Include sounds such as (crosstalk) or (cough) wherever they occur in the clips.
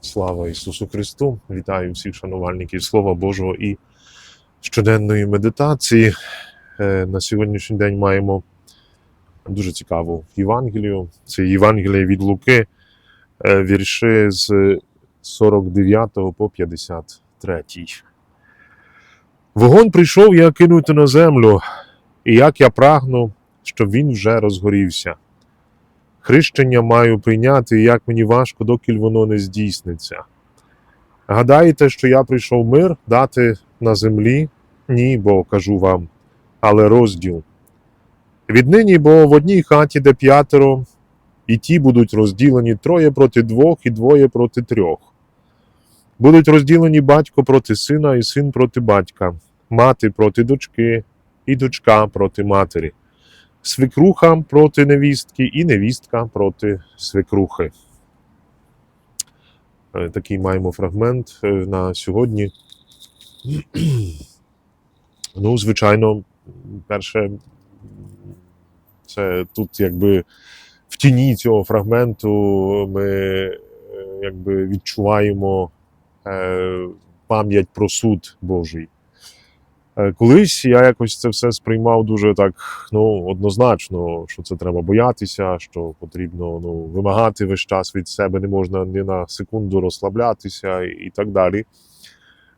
Слава Ісусу Христу! Вітаю всіх шанувальників Слова Божого і щоденної медитації. Е, На сьогоднішній день маємо дуже цікаву Євангелію. Це Євангеліє від Луки, е, вірші з 49 по 53. Вогонь прийшов я кинути на землю, і як я прагну, щоб він вже розгорівся. Хрещення маю прийняти, і як мені важко, доки воно не здійсниться. Гадаєте, що я прийшов мир дати на землі? Ні, бо кажу вам, але розділ. Віднині, бо в одній хаті де п'ятеро, і ті будуть розділені троє проти двох і двоє проти трьох. Будуть розділені батько проти сина і син проти батька, мати проти дочки, і дочка проти матері свекруха проти невістки і невістка проти свекрухи. Е, Такий маємо фрагмент е, на сьогодні. (clears throat) Ну, звичайно, перше, це тут якби в тіні цього фрагменту ми е, якби відчуваємо пам'ять про суд Божий. Е, Колись я якось це все сприймав дуже так ну, однозначно, що це треба боятися, що потрібно ну, вимагати весь час від себе, не можна ні на секунду розслаблятися і, так далі.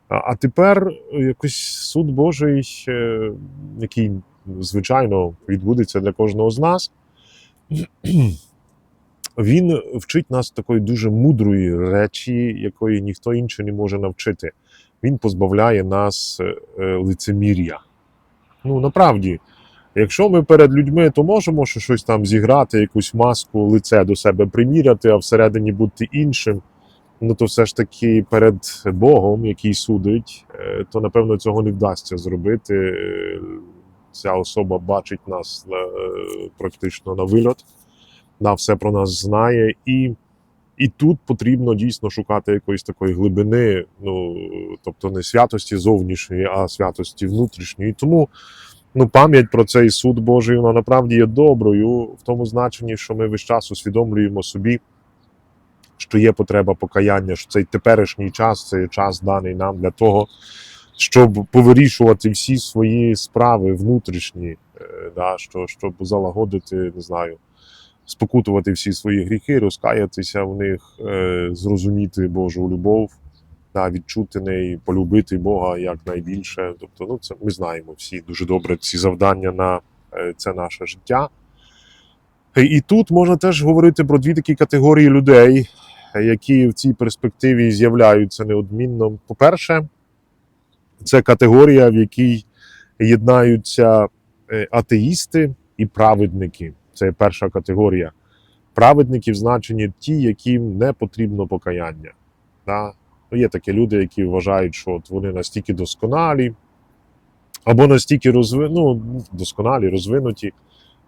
А, а тепер якось суд Божий, е, який, звичайно, відбудеться для кожного з нас, (clears throat) він вчить нас такої дуже мудрої речі, якої ніхто інший не може навчити він позбавляє нас е, лицемір'я. Ну, направді, якщо ми перед людьми, то можемо щось там зіграти, якусь маску, лице до себе приміряти, а всередині бути іншим. Ну, то все ж таки перед Богом, який судить, е, то напевно цього не вдасться зробити. Е, Ця особа бачить нас е, практично на вильот, на все про нас знає і. І тут потрібно дійсно шукати якоїсь такої глибини, ну тобто не святості зовнішньої, а святості внутрішньої. Тому ну, пам'ять про цей суд Божий вона направді є доброю в тому значенні, що ми весь час усвідомлюємо собі, що є потреба покаяння, що цей теперішній час це час даний нам для того, щоб повирішувати всі свої справи внутрішні, е, да, що, щоб залагодити, не знаю спокутувати всі свої гріхи, розкаятися в них, е, зрозуміти Божу любов, да, відчути неї, полюбити Бога якнайбільше. Тобто, ну, це ми знаємо всі дуже добре ці завдання на е, це наше життя. І тут можна теж говорити про дві такі категорії людей, які в цій перспективі з'являються неодмінно. По-перше, це категорія, в якій єднаються е, атеїсти і праведники. Це перша категорія. Праведників значені ті, яким не потрібно покаяння. Да? Ну, Є такі люди, які вважають, що от вони настільки досконалі, або настільки розви... ну, досконалі, розвинуті,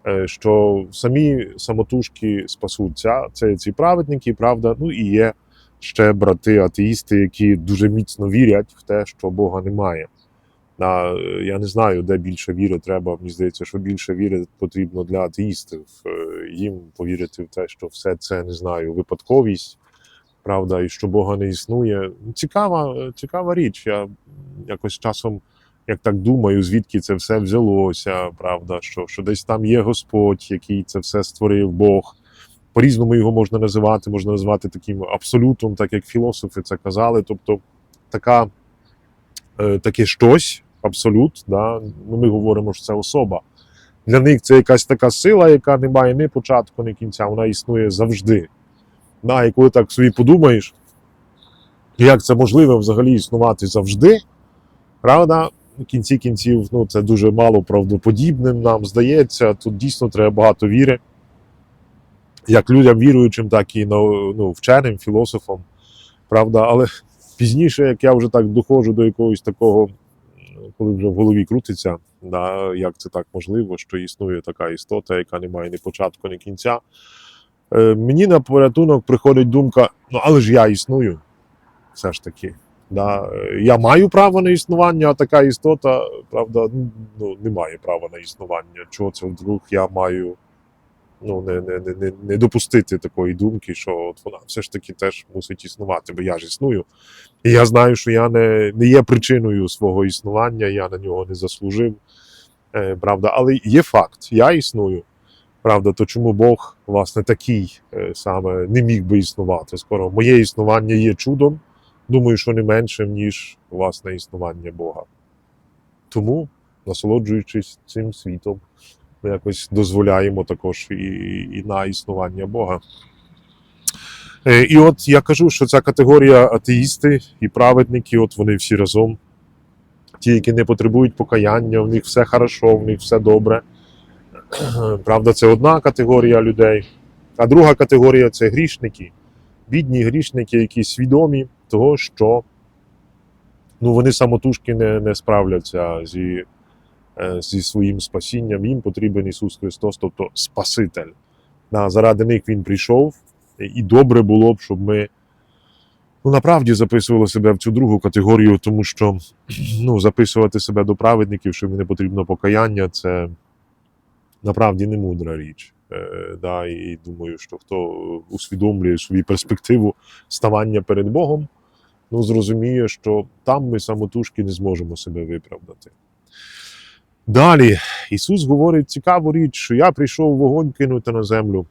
е, що самі самотужки спасуться. Це ці праведники, правда. Ну і є ще брати-атеїсти, які дуже міцно вірять в те, що Бога немає. На, я не знаю, де більше віри треба. Мені здається, що більше віри потрібно для атеїстів. Е, Їм повірити в те, що все це не знаю, випадковість, правда, і що Бога не існує. Цікава, цікава річ. Я якось часом, як так думаю, звідки це все взялося, правда, що, що десь там є Господь, який це все створив, Бог. По-різному його можна називати, можна називати таким абсолютом, так як філософи це казали. Тобто така е, таке щось, абсолют. Да? Ну, ми говоримо, що це особа. Для них це якась така сила, яка не має ні початку, ні кінця, вона існує завжди. Да? І коли так собі подумаєш, як це можливо взагалі існувати завжди, правда? В кінці кінців ну, це дуже мало правдоподібним нам здається. Тут дійсно треба багато віри, як людям віруючим, так і ну, вченим, філософам. Правда, але пізніше, як я вже так доходжу до якогось такого, коли вже в голові крутиться, да, як це так можливо, що існує така істота, яка не має ні початку, ні кінця. Е, мені на порятунок приходить думка: ну але ж я існую. Все ж таки. Да. Я маю право на існування, а така істота, правда, ну, не має права на існування. Чого це вдруг я маю ну, не, не, не, не, допустити такої думки, що от вона все ж таки теж мусить існувати, бо я ж існую. І я знаю, що я не, не є причиною свого існування, я на нього не заслужив. Е, правда, але є факт, я існую. Правда, то чому Бог, власне, такий е, саме не міг би існувати? Скоро моє існування є чудом, думаю, що не меншим, ніж власне існування Бога. Тому, насолоджуючись цим світом, ми якось дозволяємо також і, і на існування Бога. Е, І от я кажу, що ця категорія атеїсти і праведники, от вони всі разом, ті, які не потребують покаяння, в них все хорошо, в них все добре. (clears throat) Правда, це одна категорія людей. А друга категорія це грішники, бідні грішники, які свідомі того, що ну, вони самотужки не, не справляться зі, зі своїм спасінням. Їм потрібен Ісус Христос, тобто Спаситель. Заради них Він прийшов, і добре було б, щоб ми ну, направді записували себе в цю другу категорію, тому що ну, записувати себе до праведників, що їм не потрібно покаяння, це направді не мудра річ. Е, да, і думаю, що хто усвідомлює свою перспективу ставання перед Богом, ну, зрозуміє, що там ми самотужки не зможемо себе виправдати. Далі Ісус говорить цікаву річ, що я прийшов вогонь кинути на землю.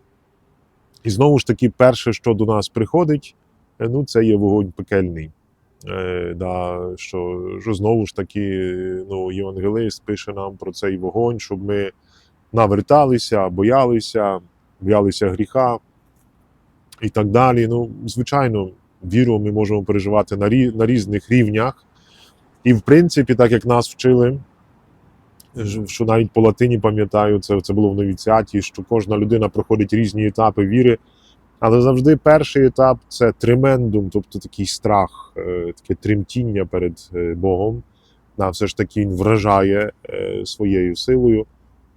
І знову ж таки, перше, що до нас приходить, е, ну, це є вогонь пекельний. Е, да, що, що знову ж таки, ну, євангелист пише нам про цей вогонь, щоб ми наверталися, боялися, боялися гріха і так далі. Ну, звичайно, віру ми можемо переживати на, рі, на різних рівнях. І, в принципі, так як нас вчили, що навіть по латині пам'ятаю, це, це було в новіціаті, що кожна людина проходить різні етапи віри. Але завжди перший етап це тремендум, тобто такий страх, е, таке тремтіння перед е, Богом. Да, все ж таки він вражає е, своєю силою,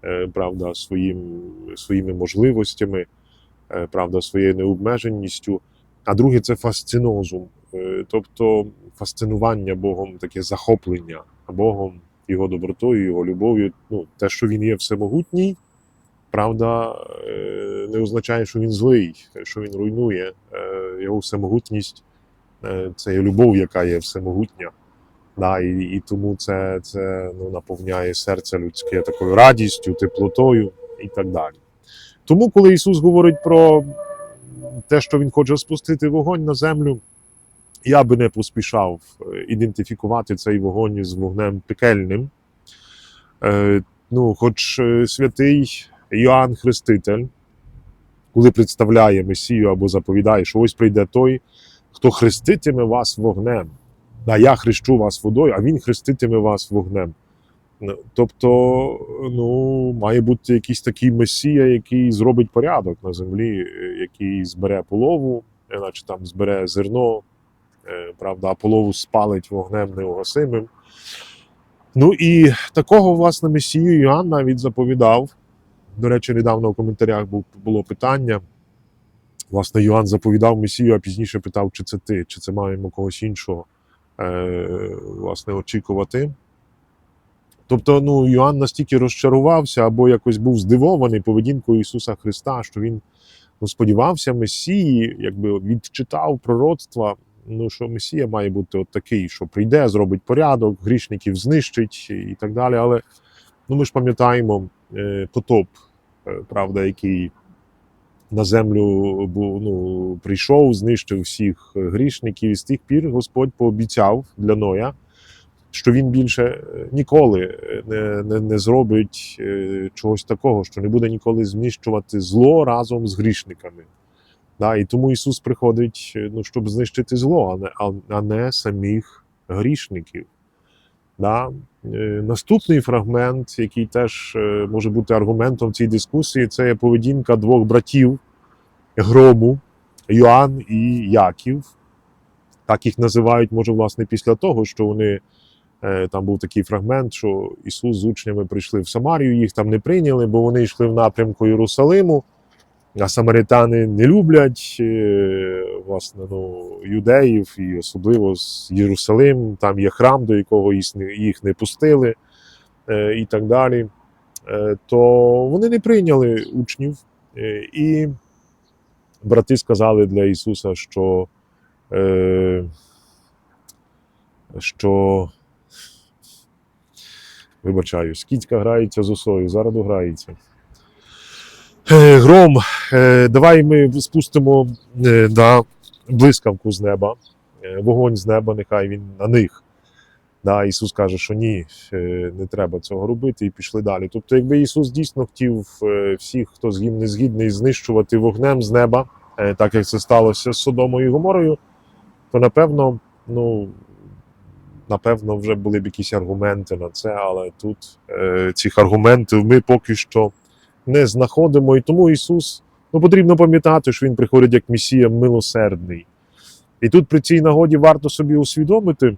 е, правда, своїм, своїми можливостями, е, правда, своєю необмеженістю. А друге це фасцинозум, е, тобто фасцинування Богом, таке захоплення Богом, його добротою, його любов'ю. Ну, те, що він є всемогутній, правда, е, не означає, що він злий, що він руйнує. Е, Його всемогутність е, це є любов, яка є всемогутня. Да, і, і тому це, це ну, наповняє серце людське такою радістю, теплотою і так далі. Тому, коли Ісус говорить про те, що Він хоче спустити вогонь на землю, я би не поспішав е, ідентифікувати цей вогонь з вогнем пекельним. Е, ну, хоч е, святий Йоанн Хреститель, коли представляє Месію або заповідає, що ось прийде той, хто хреститиме вас вогнем. Да, я хрещу вас водою, а він хреститиме вас вогнем. Тобто, ну, має бути якийсь такий месія, який зробить порядок на землі, який збере полову, наче там збере зерно, правда, а полову спалить вогнем неугасимим. Ну і такого, власне, месію Іоанн навіть заповідав. До речі, недавно в коментарях було питання. Власне, Йоанн заповідав Месію, а пізніше питав, чи це ти, чи це маємо когось іншого е, власне, очікувати. Тобто, ну, Йоанн настільки розчарувався або якось був здивований поведінкою Ісуса Христа, що він ну, сподівався Месії, якби відчитав пророцтва, ну, що Месія має бути от такий, що прийде, зробить порядок, грішників знищить і так далі. Але ну, ми ж пам'ятаємо е, потоп, е, правда, який на землю був, ну, прийшов, знищив всіх грішників, і з тих пір Господь пообіцяв для Ноя, що він більше е, ніколи не, не, не зробить чогось такого, що не буде ніколи знищувати зло разом з грішниками. Да, і тому Ісус приходить, е, ну, щоб знищити зло, а не, а, не самих грішників. Да. Е, Наступний фрагмент, який теж е, може бути аргументом цій дискусії, це є поведінка двох братів грому Йоанн і Яків. Так їх називають, може, власне, після того, що вони там був такий фрагмент, що Ісус з учнями прийшли в Самарію, їх там не прийняли, бо вони йшли в напрямку Єрусалиму. А самаритани не люблять е, власне, ну, юдеїв, і особливо з Єрусалим, там є храм, до якого їх не- пустили, е, і так далі. Е, То вони не прийняли учнів І брати сказали для Ісуса, що, що вибачаю, скітька грається з осою, зараз дограється. Е, Гром, е, давай ми спустимо е, да, блискавку з неба, е, вогонь з неба, нехай він на них. Да, Ісус каже, що ні, е, не треба цього робити, і пішли далі. Тобто, якби Ісус дійсно хотів е, всіх, хто з ним не згідний, знищувати вогнем з неба, е, так як це сталося з Содомою і Гоморою, то напевно, ну, напевно, вже були б якісь аргументи на це, але тут е, цих аргументів ми поки що не знаходимо. І тому Ісус, ну потрібно пам'ятати, що Він приходить як Месія милосердний. І тут при цій нагоді варто собі усвідомити,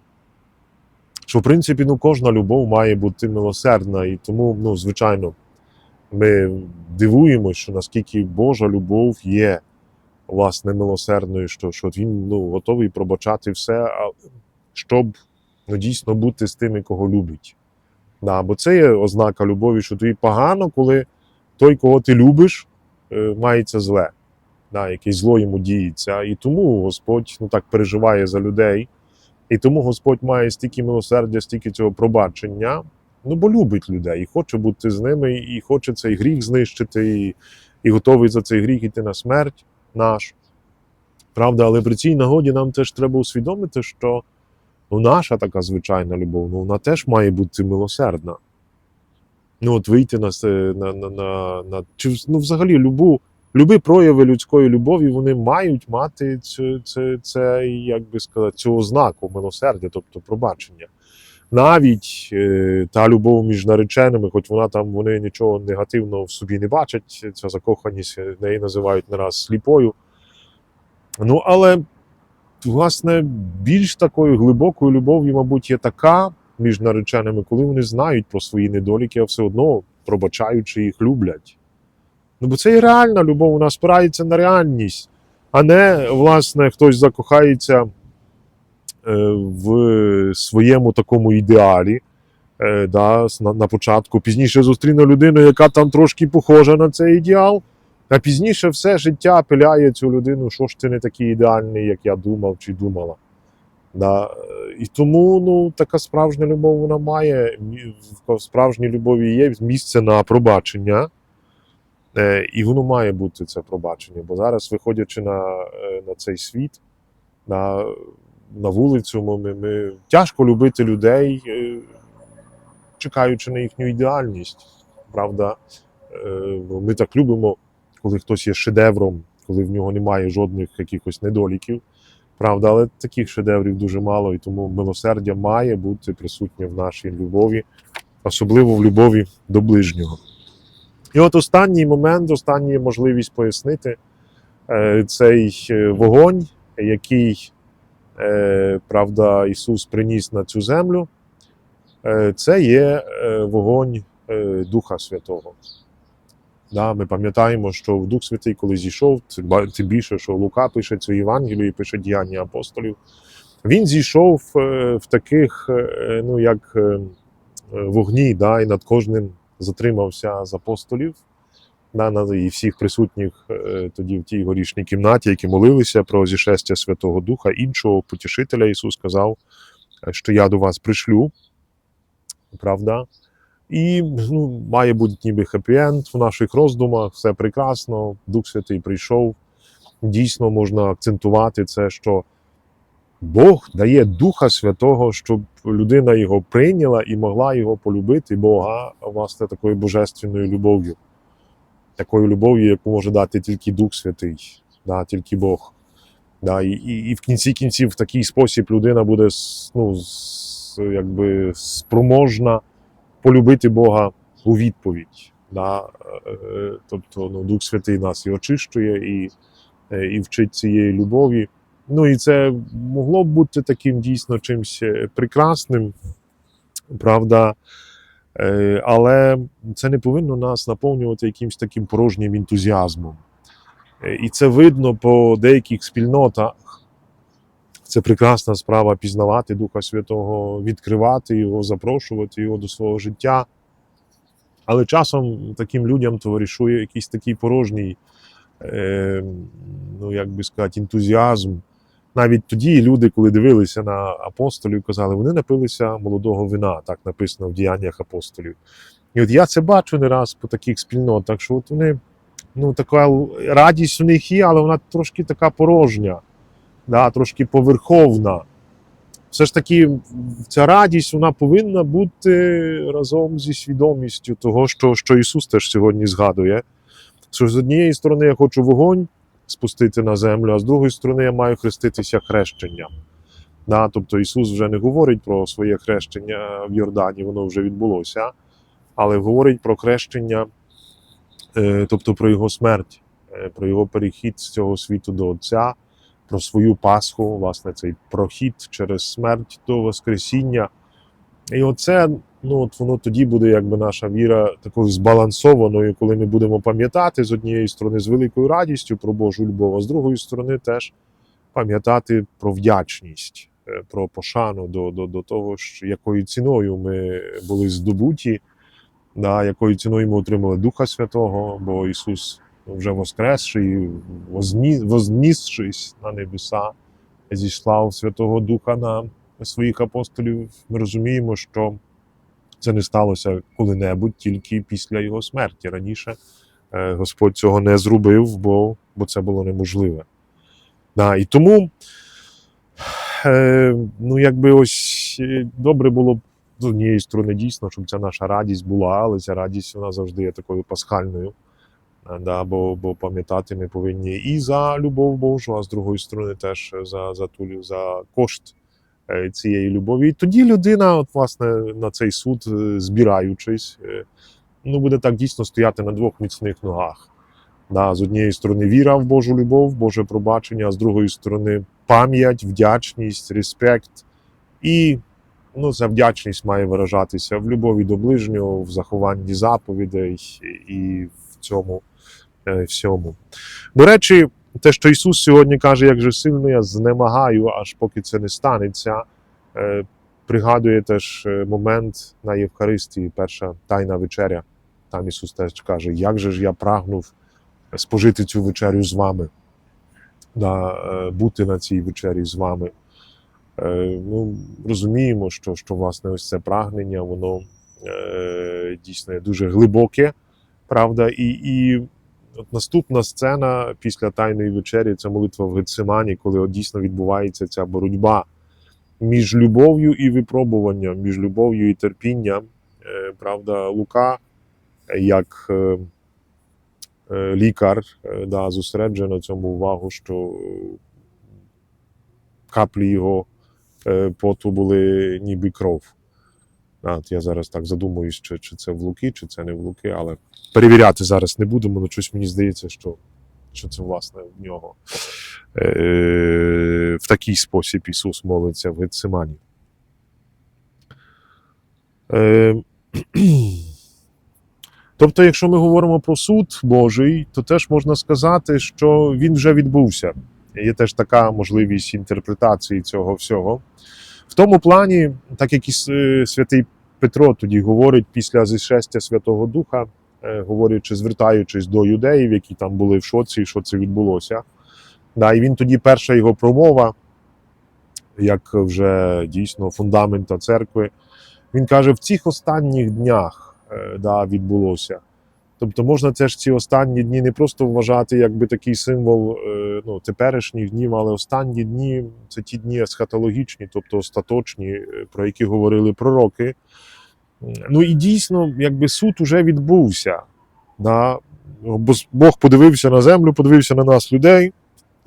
що в принципі ну, кожна любов має бути милосердна. І тому, ну, звичайно, ми дивуємося, що наскільки Божа любов є власне милосердною, що, що він ну, готовий пробачати все, щоб ну, дійсно бути з тими, кого любить. Да, бо це є ознака любові, що тобі погано, коли той, кого ти любиш, е, мається зле, да, якесь зло йому діється. І тому Господь ну, так переживає за людей. І тому Господь має стільки милосердя, стільки цього пробачення, ну бо любить людей і хоче бути з ними, і хоче цей гріх знищити, і, і готовий за цей гріх іти на смерть наш. Правда, але при цій нагоді нам теж треба усвідомити, що ну, наша така звичайна любов, ну, вона теж має бути милосердна. Ну, от вийти на, на, на, на, на чи ну, взагалі любу, любі прояви людської любові вони мають мати це, це, це як би сказати, цю ознаку милосердя, тобто пробачення. Навіть е, та любов між нареченими, хоч вона там вони нічого негативного в собі не бачать, ця закоханість е, неї називають не раз сліпою. Ну, але власне більш такою глибокою любов'ю, мабуть, є така між нареченими, коли вони знають про свої недоліки, а все одно пробачаючи їх люблять. Ну, бо це і реальна любов, вона спирається на реальність, а не, власне, хтось закохається е, в своєму такому ідеалі. е, Да, на, початку пізніше зустріне людину, яка там трошки похожа на цей ідеал, а пізніше все життя пиляє цю людину, що ж ти не такий ідеальний, як я думав чи думала. Да. І тому ну, така справжня любов вона має. В справжній любові є місце на пробачення. Е, І воно має бути це пробачення. Бо зараз, виходячи на, е, на цей світ, на, на вулицю, ми, ми тяжко любити людей, е, чекаючи на їхню ідеальність. Правда, ми так любимо, коли хтось є шедевром, коли в нього немає жодних якихось недоліків. Правда, але таких шедеврів дуже мало, і тому милосердя має бути присутнє в нашій любові, особливо в любові до ближнього. І от останній момент, остання можливість пояснити е, цей е, вогонь, який, е, правда, Ісус приніс на цю землю, це є вогонь Духа Святого. Да, ми пам'ятаємо, що Дух Святий, коли зійшов, тим більше, що Лука пише цю Євангелію пише діяння апостолів. Він зійшов е, в таких, е, ну як е, вогні, да, і над кожним затримався з апостолів, да, і всіх присутніх тоді в тій горішній кімнаті, які молилися про зішестя Святого Духа, іншого потішителя Ісус сказав, що я до вас пришлю. Правда? І ну, має бути ніби хеппі-енд в наших роздумах, все прекрасно, Дух Святий прийшов. Дійсно можна акцентувати це, що Бог дає Духа Святого, щоб людина його прийняла і могла його полюбити, Бога, власне, такою божественною любов'ю. Такою любов'ю, яку може дати тільки Дух Святий, да, тільки Бог. Да, і, і, і в кінці кінців в такий спосіб людина буде ну, якби спроможна полюбити Бога у відповідь. Да? Е, Тобто ну, Дух Святий нас і очищує, і, е, і вчить цієї любові. Ну і це могло б бути таким дійсно чимось е, прекрасним, правда. Але це не повинно нас наповнювати якимось таким порожнім ентузіазмом. І це видно по деяких спільнотах. Це прекрасна справа пізнавати Духа Святого, відкривати його, запрошувати його до свого життя. Але часом таким людям товаришує якийсь такий порожній, е, ну як би сказати, ентузіазм. Навіть тоді люди, коли дивилися на апостолів, казали, вони напилися молодого вина, так написано в діяннях апостолів. І от я це бачу не раз по таких спільнотах, що от вони, ну, така радість у них є, але вона трошки така порожня, да, трошки поверховна. Все ж таки, ця радість вона повинна бути разом зі свідомістю того, що, що Ісус теж сьогодні згадує. Що з однієї сторони я хочу вогонь спустити на землю, а з другої сторони я маю хреститися хрещенням. Да, тобто Ісус вже не говорить про своє хрещення в Йордані, воно вже відбулося, але говорить про хрещення, е, тобто про Його смерть, е, про Його перехід з цього світу до Отця, про свою Пасху, власне, цей прохід через смерть до Воскресіння. І оце, ну от воно тоді буде, якби наша віра такою збалансованою, коли ми будемо пам'ятати з однієї сторони з великою радістю про Божу любов, а з другої сторони теж пам'ятати про вдячність, е, про пошану до, до, до того, що якою ціною ми були здобуті, да, якою ціною ми отримали Духа Святого, бо Ісус вже воскресший, возні, вознісшись на небеса, зійшла Святого Духа на своїх апостолів. Ми розуміємо, що це не сталося коли-небудь тільки після його смерті. Раніше е, Господь цього не зробив, бо, бо це було неможливе. Да, і тому, е, ну, якби ось е, добре було б з однієї сторони дійсно, щоб ця наша радість була, але ця радість вона завжди є такою пасхальною. Да, бо, бо пам'ятати ми повинні і за любов Божу, а з другої сторони теж за, за, ту, за кошт е, цієї любові. І тоді людина, от, власне, на цей суд, е, збираючись, е, ну, буде так дійсно стояти на двох міцних ногах. Да, з однієї сторони, віра в Божу любов, Боже пробачення, а з другої сторони, пам'ять, вдячність, респект. І ну, ця вдячність має виражатися в любові до ближнього, в захованні заповідей і в цьому всьому. До речі, те, що Ісус сьогодні каже, як же сильно я знемагаю, аж поки це не станеться, е, пригадує теж е, момент на Євхаристії, перша тайна вечеря. Там Ісус теж каже, як же ж я прагнув спожити цю вечерю з вами, да, е, бути на цій вечері з вами. Е, Ну, розуміємо, що, що власне ось це прагнення, воно е, дійсно дуже глибоке, правда, і, і от наступна сцена після Тайної вечері це молитва в Гецимані, коли от дійсно відбувається ця боротьба між любов'ю і випробуванням, між любов'ю і терпінням. Е, Правда, Лука, е, як е, лікар, да, зосереджує на цьому увагу, що каплі його поту були ніби кров. От я зараз так задумуюсь, чи, чи це в Луки, чи це не в Луки, але перевіряти зараз не будемо, але щось мені здається, що, що це власне в нього. Е, в такий спосіб Ісус молиться в Гецимані. Е, (clears throat) тобто, якщо ми говоримо про суд Божий, то теж можна сказати, що він вже відбувся. Є теж така можливість інтерпретації цього всього. В тому плані, так як і святий Петро тоді говорить після зішестя Святого Духа, е, говорячи, звертаючись до юдеїв, які там були в шоці, що це відбулося. Да, і він тоді перша його промова, як вже дійсно фундамента церкви, він каже: в цих останніх днях е, да, відбулося. Тобто можна теж ці останні дні не просто вважати якби такий символ е, ну, теперішніх днів, але останні дні це ті дні есхатологічні, тобто остаточні, е, про які говорили пророки. Ну і дійсно, якби суд уже відбувся. Да? Бог подивився на землю, подивився на нас, людей,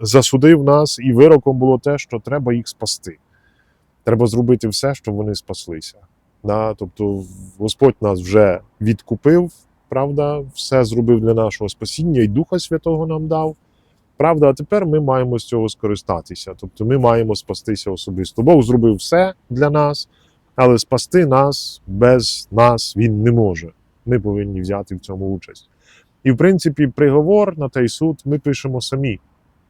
засудив нас, і вироком було те, що треба їх спасти. Треба зробити все, щоб вони спаслися. Да? Тобто Господь нас вже відкупив, правда, все зробив для нашого спасіння, і Духа Святого нам дав. Правда, а тепер ми маємо з цього скористатися. Тобто ми маємо спастися особисто. Бог зробив все для нас, але спасти нас без нас він не може. Ми повинні взяти в цьому участь. І, в принципі, приговор на той суд ми пишемо самі.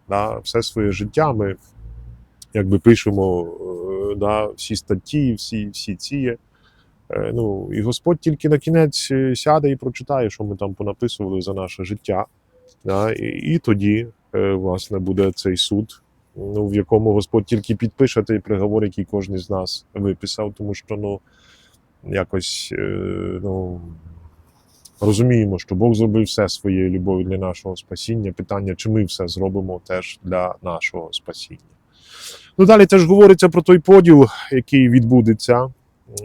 Да? Все своє життя ми якби пишемо е, да, всі статті, всі, всі ці. Е, Ну, і Господь тільки на кінець е, сяде і прочитає, що ми там понаписували за наше життя. Да? І, і тоді, е, власне, буде цей суд, ну, в якому Господь тільки підпише той приговор, який кожен з нас виписав, тому що ну, якось ну, розуміємо, що Бог зробив все своєю любов'ю для нашого спасіння. Питання, чи ми все зробимо теж для нашого спасіння. Ну, далі теж говориться про той поділ, який відбудеться.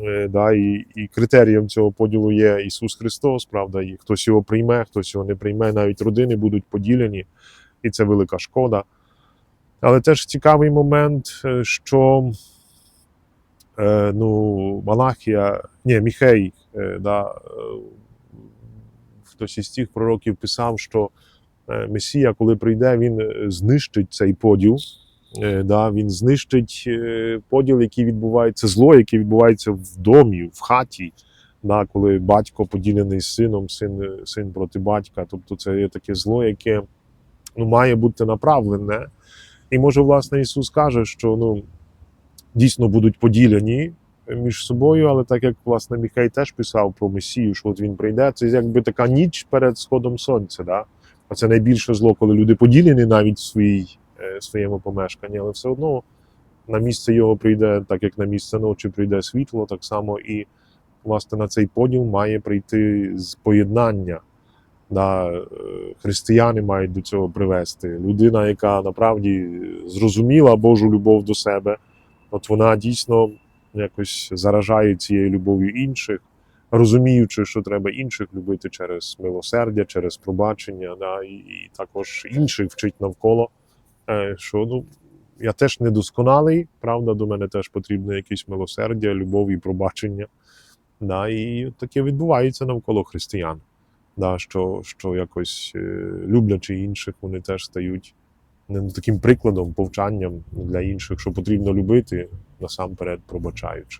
Е, Да, і, і критерієм цього поділу є Ісус Христос, правда, і хтось його прийме, хтось його не прийме, навіть родини будуть поділені, і це велика шкода. Але теж цікавий момент, е, що е, ну, Малахія, ні, Міхей, е, да, е, хтось із тих пророків писав, що Месія, коли прийде, він знищить цей поділ. Е, Да, він знищить е, поділ, який відбувається, зло, яке відбувається в домі, в хаті, да, коли батько поділений з сином, син, е, син проти батька. Тобто це є таке зло, яке ну, має бути направлене. І може, власне, Ісус каже, що ну, дійсно будуть поділені між собою, але так як власне Міхей теж писав про Месію, що от він прийде, це якби така ніч перед сходом сонця. Да? А це найбільше зло, коли люди поділені навіть в своїй, своєму помешканні, але все одно на місце його прийде, так як на місце ночі прийде світло, так само і власне на цей поділ має прийти з поєднання. Да, е, християни мають до цього привести. Людина, яка направді зрозуміла Божу любов до себе, от вона дійсно якось заражає цією любов'ю інших, розуміючи, що треба інших любити через милосердя, через пробачення, да, і, і також інших вчить навколо. Е, що ну, я теж недосконалий, правда, до мене теж потрібно якесь милосердя, любов і пробачення. Да, і таке відбувається навколо християн. Да, що, що якось е, люблячи інших, вони теж стають ну, таким прикладом, повчанням для інших, що потрібно любити насамперед пробачаючи.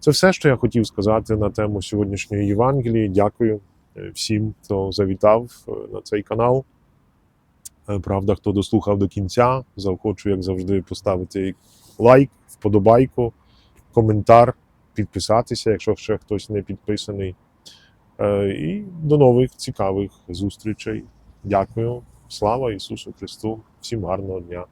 Це все, що я хотів сказати на тему сьогоднішньої Євангелії. Дякую е, всім, хто завітав на цей канал. Е, Правда, хто дослухав до кінця, заохочу, як завжди, поставити лайк, вподобайку, коментар, підписатися, якщо ще хтось не підписаний. Е, І до нових цікавих зустрічей. Дякую. Слава Ісусу Христу! Всім гарного дня!